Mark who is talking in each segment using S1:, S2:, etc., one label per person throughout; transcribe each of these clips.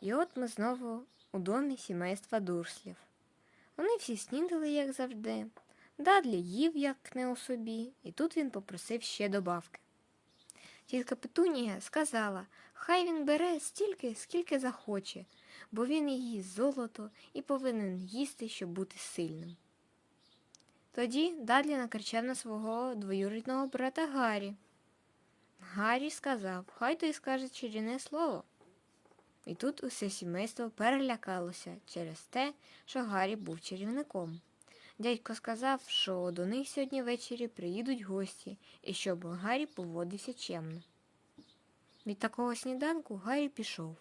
S1: І от ми знову у домі сімейства дурслів. Вони всі снідали, як завжди. Дадлі їв, як не у собі, і тут він попросив ще добавки. Тітка Петунія сказала, хай він бере стільки, скільки захоче, бо він її золото і повинен їсти, щоб бути сильним. Тоді Дадлі накричав на свого двоюрідного брата Гаррі. Гаррі сказав, хай той скаже чарівне слово. І тут усе сімейство перелякалося через те, що Гаррі був чарівником. Дядько сказав, що до них сьогодні ввечері приїдуть гості і щоб Гаррі поводився чемно. Від такого сніданку Гаррі пішов,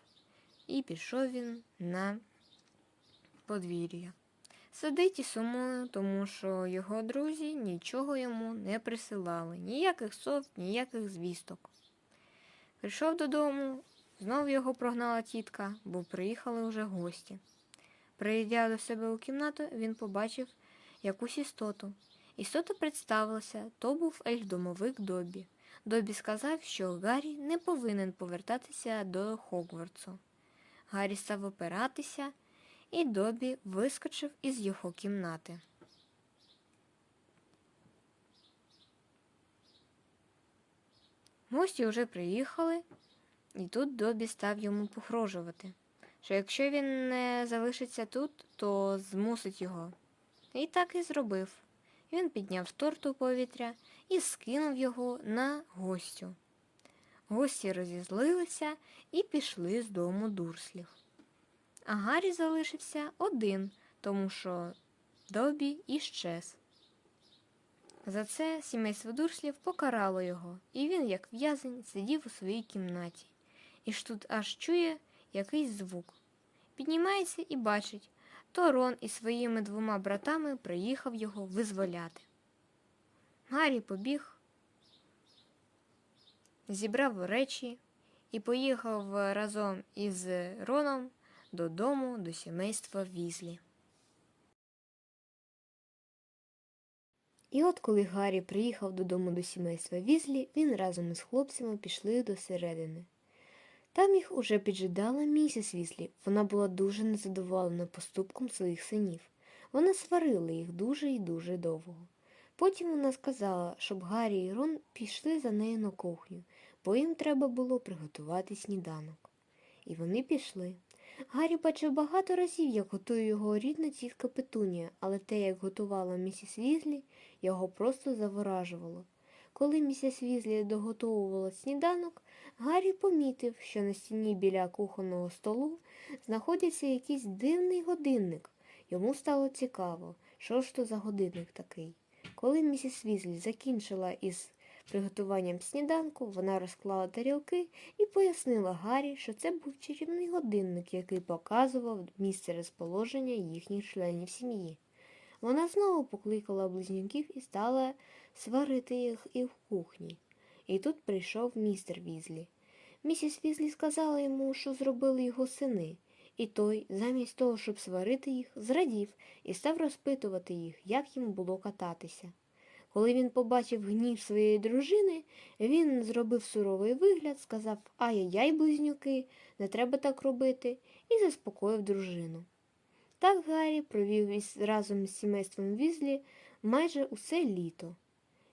S1: і пішов він на подвір'я. Сидить і сумує, тому що його друзі нічого йому не присилали, ніяких сов, ніяких звісток. Прийшов додому, знов його прогнала тітка, бо приїхали вже гості. Прийдя до себе у кімнату, він побачив якусь істоту. Істота представилася, то був ельф-домовик Добі. Добі сказав, що Гаррі не повинен повертатися до Хогвартсу. Гаррі став опиратися, і Добі вискочив із його кімнати. Гості вже приїхали, і тут Добі став йому погрожувати, що якщо він не залишиться тут, то змусить його. І так і зробив. Він підняв торт у повітря і скинув його на гостю. Гості розізлилися і пішли з дому дурслів. А Гаррі залишився один, тому що Добі іщез. За це сімейство дурслів покарало його, і він, як в'язень, сидів у своїй кімнаті. І ж тут аж чує якийсь звук. Піднімається і бачить, то Рон із своїми двома братами приїхав його визволяти. Гаррі побіг, зібрав речі і поїхав разом із Роном додому до сімейства Візлі. І от коли Гаррі приїхав додому до сімейства Візлі, він разом із хлопцями пішли до середини. Там їх уже піджидала місіс Візлі. Вона була дуже незадоволена поступком своїх синів. Вона сварила їх дуже і дуже довго. Потім вона сказала, щоб Гаррі і Рон пішли за нею на кухню, бо їм треба було приготувати сніданок. І вони пішли. Гаррі бачив багато разів, як готує його рідна тітка Петунія, але те, як готувала місіс Візлі, його просто заворажувало. Коли місіс Візлі доготовувала сніданок, Гаррі помітив, що на стіні біля кухонного столу знаходиться якийсь дивний годинник. Йому стало цікаво, що ж то за годинник такий. Коли місіс Візлі закінчила із приготуванням сніданку, вона розклала тарілки і пояснила Гаррі, що це був чарівний годинник, який показував місце розположення їхніх членів сім'ї. Вона знову покликала близнюків і стала сварити їх і в кухні. І тут прийшов містер Візлі. Місіс Візлі сказала йому, що зробили його сини, і той, замість того, щоб сварити їх, зрадів і став розпитувати їх, як їм було кататися. Коли він побачив гнів своєї дружини, він зробив суровий вигляд, сказав Ай-яй, близнюки, не треба так робити, і заспокоїв дружину. Так Гаррі провів разом із сімейством Візлі майже усе літо.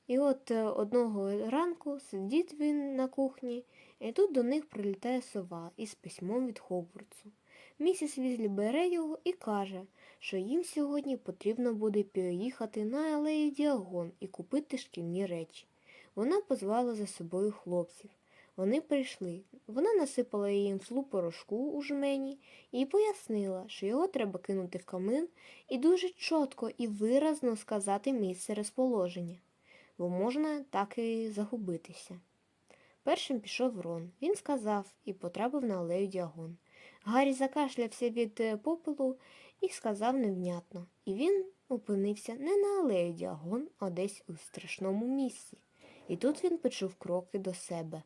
S1: І от е, одного ранку сидить він на кухні, і тут до них прилітає сова із письмом від Хогвартсу. Місіс Візлі бере його і каже, що їм сьогодні потрібно буде поїхати на алею Діагон і купити шкільні речі. Вона позвала за собою хлопців. Вони прийшли. Вона насипала їм слу порошку у жмені і пояснила, що його треба кинути в камин і дуже чітко і виразно сказати місце розположення, бо можна так і загубитися. Першим пішов Рон. Він сказав і потрапив на алею Діагон. Гаррі закашлявся від е, попелу і сказав невнятно, і він опинився не на алею Діагон, а десь у страшному місці. І тут він почув кроки до себе.